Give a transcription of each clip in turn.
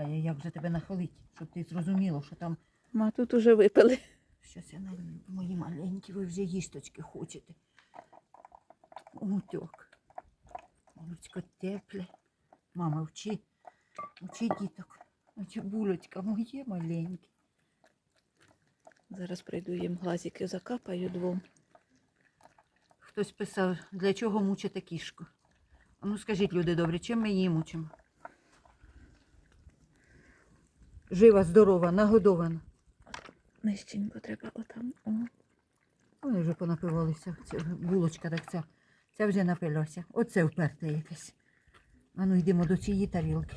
А я як же тебе нахилить, щоб ти зрозуміло, що там Ма, тут уже випили. Щас я налью. Мої маленькі, ви вже їсточки хочете. Утьок. Булочка тепле. Мама, вчи. Вчи діток. Вчи, булочка, моє маленьке. Зараз прийду їм глазики закапаю двом. Хтось писав, для чого мучити кішку? Ну скажіть, люди добрі, чим ми її мучимо? Жива, здорова, нагодована. Нижченько треба отам. О. Вони вже понапивалися. Ця булочка так ця. Ця вже напилася. Оце вперте якесь. А ну йдемо до цієї тарілки.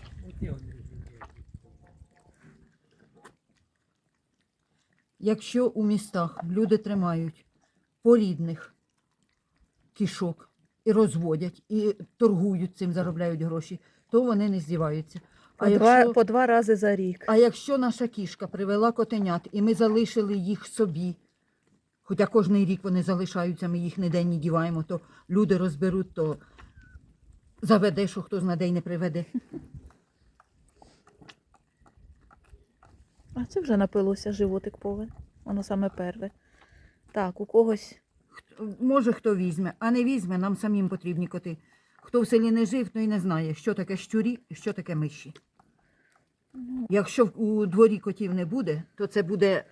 Якщо у містах люди тримають порідних кішок і розводять, і торгують цим, заробляють гроші, то вони не здіваються. По, А два, якщо, по два рази за рік. а якщо наша кішка привела котенят, і ми залишили їх собі, хоча кожний рік вони залишаються, ми їх ніде не діваємо, то люди розберуть, то заведе, що хтось на день не приведе. А це вже напилося животик повен. Воно саме перве. Так, у когось. Хто- Може, хто візьме, а не візьме, нам самим потрібні коти. Хто в селі не жив, той не знає, що таке щурі і що таке миші. Якщо у дворі котів не буде, то це буде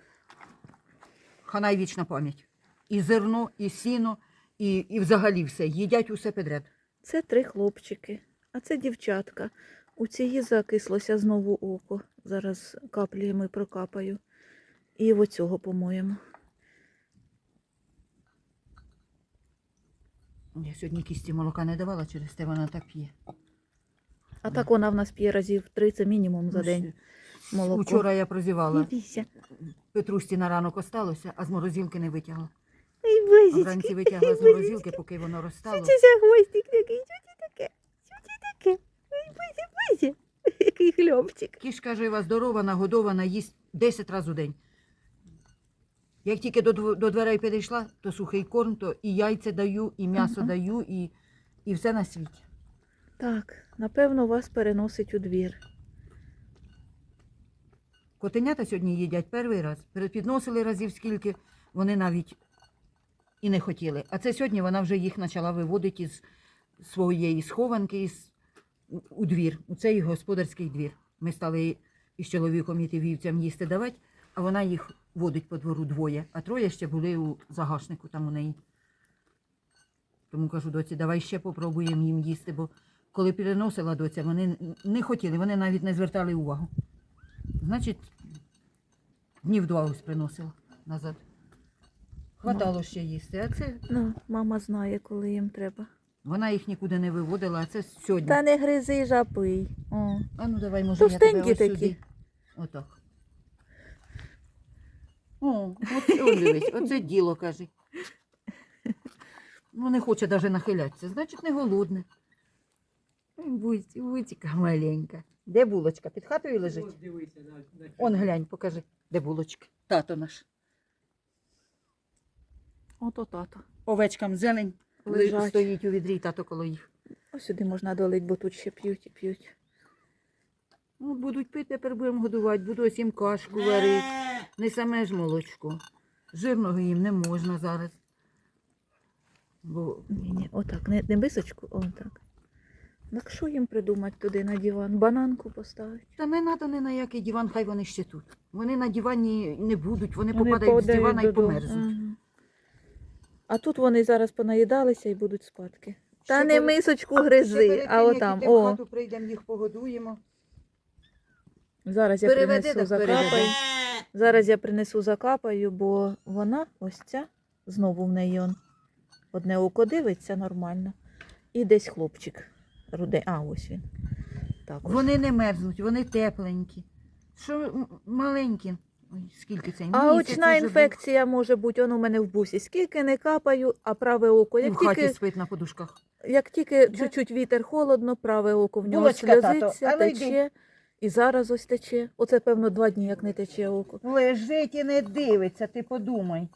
хана й вічна пам'ять. І зерно, і сіно, і, і взагалі все. Їдять усе підряд. Це три хлопчики, а це дівчатка. У цієї закислося знову око. Зараз каплі прокапаю. І в оцього, по-моєму. Я сьогодні кісті молока не давала, через те вона так п'є. А так вона в нас п'є разів три, це мінімум за Ну, день. Молоко. Вчора я прозівала. Не. Петрусті на ранок осталося, а з морозилки не витягла. Ай, базічки. вранці витягла з морозилки, поки воно розстало. Що це за такий? Що це таке? Що це таке? Ай, базя, базя. Який хлопчик. Кішка жива, здорова, нагодована, їсть 10 разів у день. Як тільки до, дв- до дверей підійшла, то сухий корм, то і яйця даю, і м'ясо Ага. даю, і, і все на світі. Так, напевно, вас переносить у двір. Котенята сьогодні їдять перший раз. Підносили разів скільки, вони навіть і не хотіли. А це сьогодні вона вже їх почала виводити із своєї схованки із, у, у двір, у цей господарський двір. Ми стали із чоловіком і вівцям їсти давати, а вона їх водить по двору двоє, а троє ще були у загашнику там у неї. Тому кажу, доці, давай ще попробуємо їм їсти, бо коли переносила доця, вони не хотіли, вони навіть не звертали увагу. Значить, днів два ось приносила назад. Хватало ще їсти, а це Ну, мама знає, коли їм треба. вона їх нікуди не виводила, а це сьогодні. Та не гризи жапий. О. А ну давай, може, я Товстенькі тебе ось такі. сюди. Отак. О, от, о, дивись, оце діло, каже. Ну, не хоче навіть нахилятися, значить, не голодне. Будь, будь-яка маленька. Де булочка? Під хатою лежить? Он глянь, покажи, де булочка. Тато наш. Ото тато. Овечкам зелень Лежать. стоїть у відрі, тато коло їх. Ось сюди можна долить, бо тут ще п'ють і п'ють. Ну, будуть пити, тепер будемо годувати, буду ось їм кашку варити. Не саме ж молочко. Жирного їм не можна зараз. Бо Ні, ні, отак, не, не бисочку, отак. Так що їм придумати туди на диван? Бананку поставити? та не треба ні на який диван, хай вони ще тут. Вони на дивані не будуть, вони, Вони попадають з дивана і додому. померзнуть. Ага. А тут вони зараз понаїдалися і будуть спадки. Та Ще не перед- мисочку Ще гризи, перед а тим, як отам. іти в О, хату прийдемо, їх погодуємо. Зараз я Переведи, принесу так закапаю. переведи. Зараз я принесу закапаю, бо вона ось ця, знову в неї он, одне око дивиться нормально. І десь хлопчик рудий. А, ось він. Так, ось. Вони не мерзнуть, вони тепленькі. Що м- маленькі. Ой, скільки це? А Місяць очна уже інфекція може бути, он у мене в бусі. Скільки не капаю, а праве око. І в Як хаті тільки, спить на подушках. як тільки чуть-чуть вітер холодно, праве око в нього Булочка, тато, сльозиться, а ну йди. тече. І зараз ось тече. Оце, певно, два дні, як не тече око. Лежить і не дивиться, ти подумай.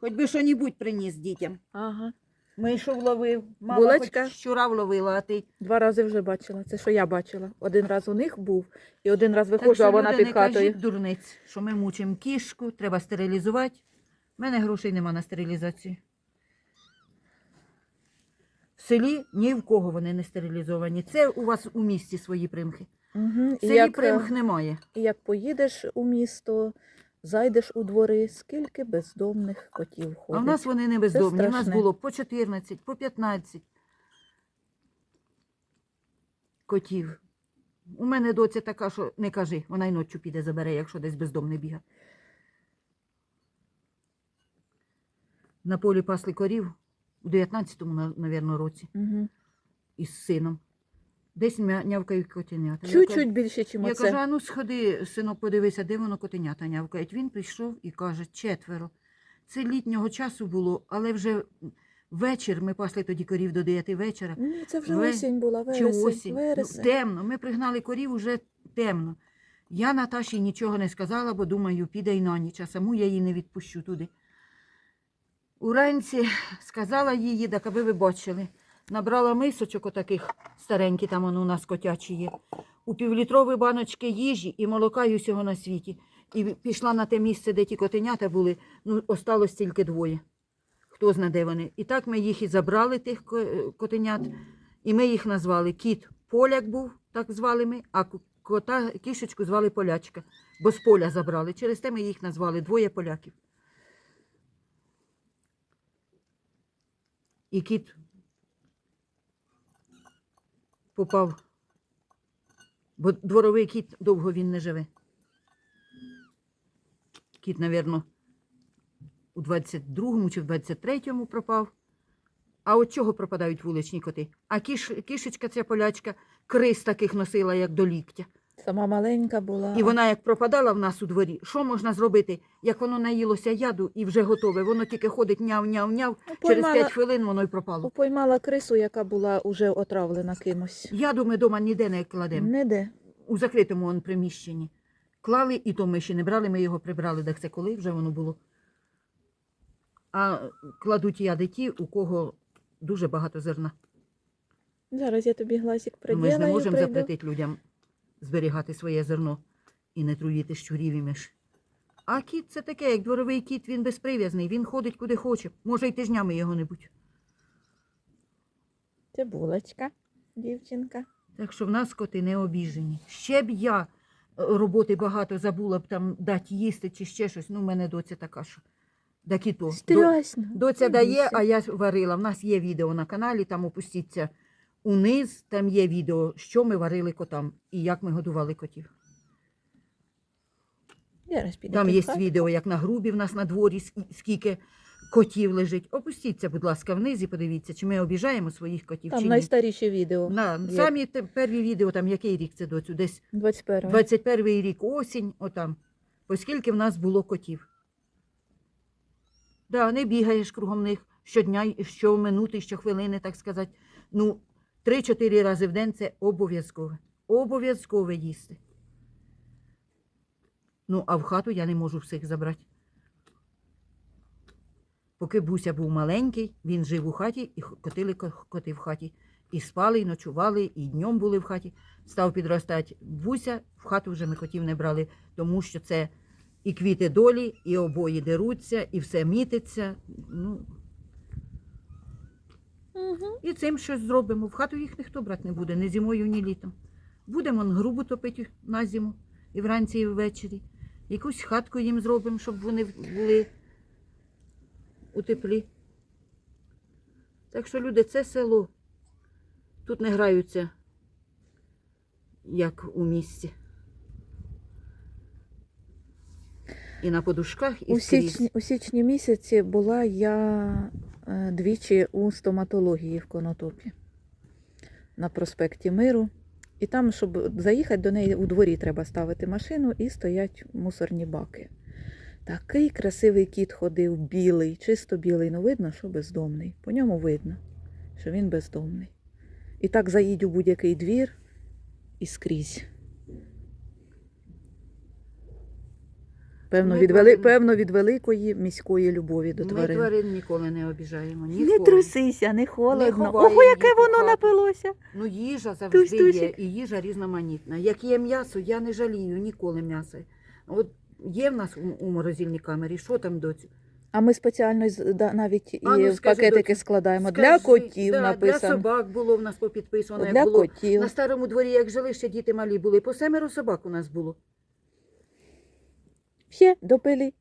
Хоч би що-небудь приніс дітям. Ага. Мишу вловив. Мама Булочка? хоч щура вловила, а ти. Два рази вже бачила. Це що я бачила. Один раз у них був, і один раз виходжу, а вона під не хатою. кажіть дурниць, що ми мучимо кішку, треба стерилізувати. У мене грошей нема на стерилізацію. Селі ні в кого вони не стерилізовані. Це у вас у місті свої примхи. Угу. В селі як, примх е, немає. і як поїдеш у місто, зайдеш у двори, скільки бездомних котів ходить. А в нас вони не бездомні. У нас було по 14, по 15 котів. У мене доця така, що не кажи, вона й ночі піде забере, якщо десь бездомний бігає. На полі пасли корів у 19-му, на- навірно, році Угу. із сином. Десь нявкають котенята. Чуть-чуть більше, ніж Я оце. кажу, а ну сходи, синок, подивися, де воно котенята нявкають. Він прийшов і каже, четверо. Це літнього часу було, але вже вечір, ми пасли тоді корів до 9 вечора. Ні, це вже Ве- осінь була, Чи вересень. осінь. Ну, вересень. темно. Ми пригнали корів уже темно. Я Наташі нічого не сказала, бо думаю, піде й на ніч, а саму я її не відпущу туди. Уранці сказала їй, так аби ви бачили. Набрала мисочок отаких старенькі, там воно у нас котячі є. У півлітрові баночки їжі і молока і усього на світі. І пішла на те місце, де ті котенята були. Ну, осталось тільки двоє. Хто зна, де вони. І так ми їх і забрали, тих котенят. І ми їх назвали кіт Поляк був, так звали ми, а кота кішечку звали Полячка, бо з поля забрали. Через те ми їх назвали двоє поляків. І кіт попав, бо дворовий кіт довго він не живе. Кіт, напевно, у 22-му чи в 23-му пропав. А от чого пропадають вуличні коти? А кіш, кішечка ця полячка крис таких носила, як до ліктя. Сама маленька була. І вона як пропадала в нас у дворі, що можна зробити, як воно наїлося яду і вже готове, воно тільки ходить няв-няв-няв, Ну, через поймала- 5 хвилин воно й пропало. Упоймала крису, яка була уже отравлена кимось. Яду ми вдома ніде не кладемо. Не де. У закритому он приміщенні. Клали, і то ми ще не брали, ми його прибрали, так це коли вже воно було. А кладуть яди ті, у кого дуже багато зерна. Зараз я тобі глазик Ну, Ми ж не можемо запретити людям зберігати своє зерно і не труїти щурів і миш. А кіт це таке, як дворовий кіт, він безприв'язний, він ходить куди хоче. Може й тижнями його не будь. Це булочка, дівчинка. Так що в нас коти не обіжені. Ще б я е, роботи багато забула б там дати їсти чи ще щось. Ну, в мене доця така, що да кіто. Страшно. Доця дає, а я варила. В нас є відео на каналі, там опустіться униз, там є відео, що ми варили котам і як ми годували котів. Там є відео, як на грубі в нас на дворі, скільки котів лежить. Опустіться, будь ласка, вниз і подивіться, чи ми обіжаємо своїх котів Там чи ні. найстаріші відео. На, є. самі те- перві відео, там який рік це доцю? Десь 21 21 рік, осінь, отам. Оскільки в нас було котів. Да, не бігаєш кругом них щодня, щоминути, щохвилини, так сказати. Ну, 3-4 рази в день це обов'язкове. Обов'язкове їсти. Ну, а в хату я не можу всіх забрати. Поки Буся був маленький, він жив у хаті і котили коти в хаті. І спали, і ночували, і днем були в хаті. Став підростати Буся, в хату вже ми котів не брали, тому що це і квіти долі, і обої деруться, і все мітиться. Ну, Угу. і цим щось зробимо. В хату їх ніхто брати не буде, ні зимою, ні літом. Будемо грубу топити на зиму і вранці, і ввечері. Якусь хатку їм зробимо, щоб вони були у теплі. Так що, люди, це село. Тут не граються, як у місті. І на подушках, і У січні, у січні місяці була я двічі у стоматології в Конотопі на проспекті Миру. І там, щоб заїхати до неї, у дворі треба ставити машину і стоять мусорні баки. Такий красивий кіт ходив, білий, чисто білий, ну видно, що бездомний. По ньому видно, що він бездомний. І так заїдь у будь-який двір і скрізь. Певно, Ми від, вели... тварин- певно, від великої міської любові до Ми тварин. тварин ніколи не обіжаємо. Не трусися, не холодно. ховай Ого, яке їх воно хату. напилося. Ну, їжа завжди є, Тусь-тусик. і їжа різноманітна. Як є м'ясо, я не жалію ніколи м'яса. От є в нас у, у морозильній камері, що там доцю? А ми спеціально з- да, навіть і А ну, в скажи, пакетики доцю, складаємо. Скажи, для котів да, Для написано. собак було в нас попідписано. Для було. котів. На старому дворі, як жили, ще діти малі були. По семеро собак у нас було. Все, допили.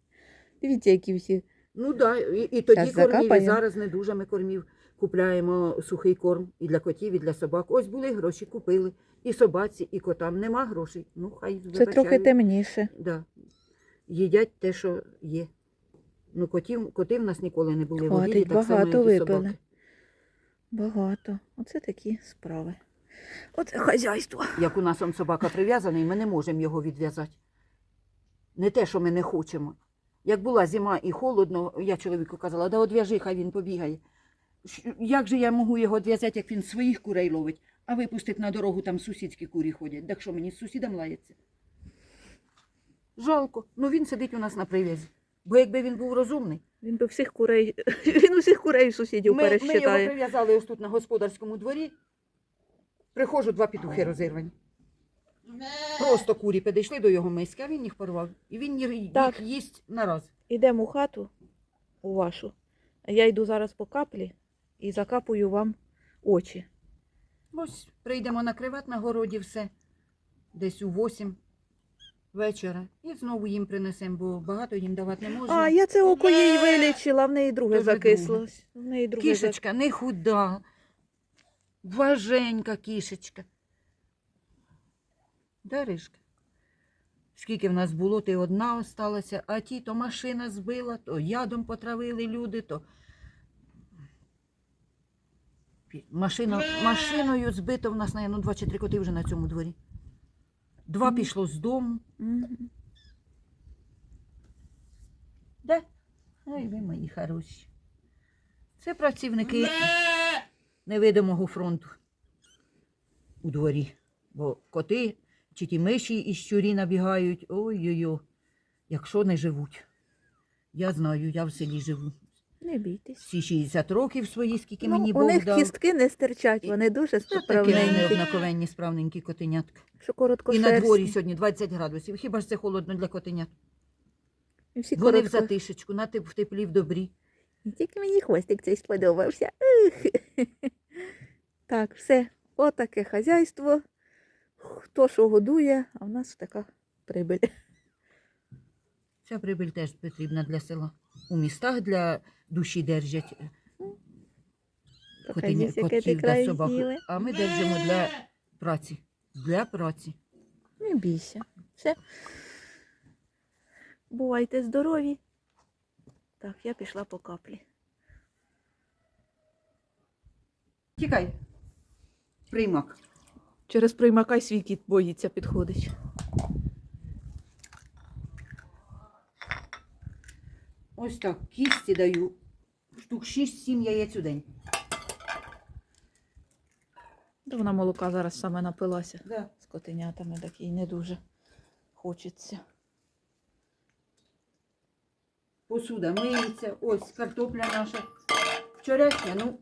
Дивіться, які всі. Ну да, і, і тоді Щас кормів, і закапаємо. зараз не дуже ми кормів. Купляємо сухий корм і для котів, і для собак. Ось були гроші, купили. І собаці, і котам. Нема грошей. Ну, хай Це вибачають. трохи темніше. Да. Їдять те, що є. Ну, котів, коти в нас ніколи не були Хватить, воділі, так само, багато як і випили. собаки. Багато. Оце такі справи. Оце хазяйство. Як у нас он собака прив'язаний, ми не можемо його відв'язати. Не те, що ми не хочемо. Як була зима і холодно, я чоловіку казала, да одв'яжи, хай він побігає. Як же я можу його відв'язати, як він своїх курей ловить, а випустить на дорогу, там сусідські курі ходять. Так що мені з сусідом лається? Жалко. Ну він сидить у нас на прив'язі. Бо якби він був розумний, Він би всіх курей, він усіх курей сусідів ми, ми його прив'язали ось тут на господарському дворі. Приходжу, два петухи розірвані. Просто курі підійшли до його миски, а він їх порвав. І він їх Так. їсть нараз. Ідемо у хату у вашу. Я йду зараз по каплі і закапую вам очі. Ось прийдемо накривати на городі все. Десь у 8 вечора. І знову їм принесемо, бо багато їм давати не можна. А, я це око їй вилічила, в неї друге Дуже закисло. В неї друге Кішечка не худа. Важенька кішечка. Даришка. Скільки в нас було, ти одна осталася, а ті то машина збила, то ядом потравили люди, то машина, машиною збито в нас, наверное, два чи три коти вже на цьому дворі. Два пішло з дому. Да? Ой, ви мої хороші. Це працівники невидимого фронту у дворі. Бо коти чи ті миші і щурі набігають. Ой-ой-ой, якщо не живуть. Я знаю, я в селі живу. Не бійтесь. Всі 60 років свої, скільки Ну, мені у них дав. кістки не стирчать, вони дуже Це такі справненькі. необнаковенні справненькі котенятка. Що коротко І на дворі сьогодні 20 градусів. Хіба ж це холодно для котенят? І всі Вони в коротко... затишечку, на теп- в теплі, в добрі. Тільки мені хвостик цей сподобався. Ух. Так, все. Отаке хазяйство. Хто що годує, а в нас така прибиль. Ця прибиль теж потрібна для села. У містах для душі держать Покажіть, яке ти котів та собак. А ми держимо для праці. Для праці. Не бійся. Все. Бувайте здорові. Так, я пішла по каплі. Тікай. Приймак. Через приймака свій кіт боїться підходить. Ось так, кісті даю. Штук 6-7 яєць у день. Та вона молока зараз саме напилася Да. з котенятами, так їй не дуже хочеться. Посуда миється. Ось картопля наша. Вчорашня, ну,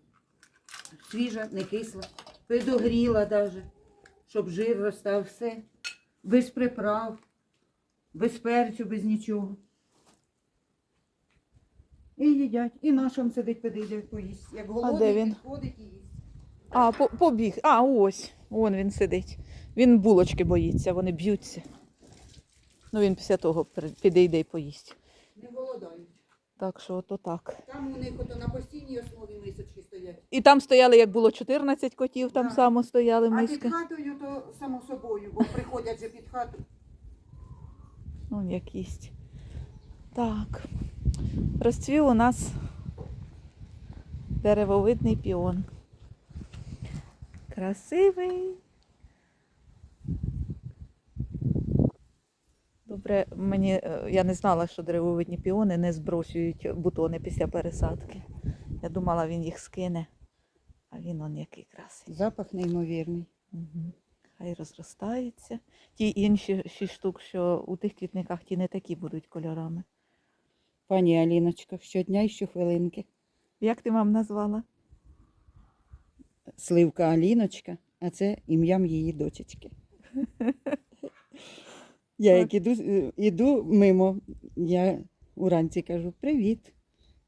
свіжа, не кисла. Підогріла даже, щоб жир розстав все. Без приправ, без перцю, без нічого. І їдять. І нашим сидить, підійде поїсть. Як голодний, де він? підходить і їсть. А, по- побіг. А, ось. Вон він сидить. Він булочки боїться, вони б'ються. Ну він після того при- підійде і поїсть. Не голодають. Так що ото так. Там у них ото на постійній основі мисочки стоять. І там стояли, як було 14 котів, там Да. само стояли А миски. під хатою то само собою, бо приходять же під хату. Вон як їсть. Так. Розцвів у нас деревовидний піон. Красивий. Добре, мені е, я не знала, що деревовидні піони не збросують бутони після пересадки. Я думала, він їх скине, а він он який красивий. Запах неймовірний. Угу. хай розростається. Ті інші шість штук, що у тих квітниках, ті не такі будуть кольорами. Пані Аліночка, щодня і щохвилинки. Як ти мам назвала? Сливка Аліночка, а це ім'ям її дочечки. Я як іду, е, іду мимо, я уранці кажу привіт.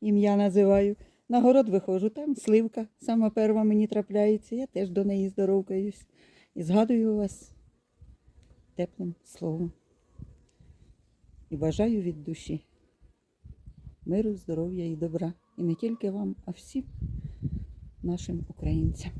Ім'я називаю. На город виходжу, там сливка, сама перша мені трапляється, я теж до неї здоровкаюсь. І згадую вас теплим словом. І бажаю від душі миру, здоров'я і добра. І не тільки вам, а всім нашим українцям.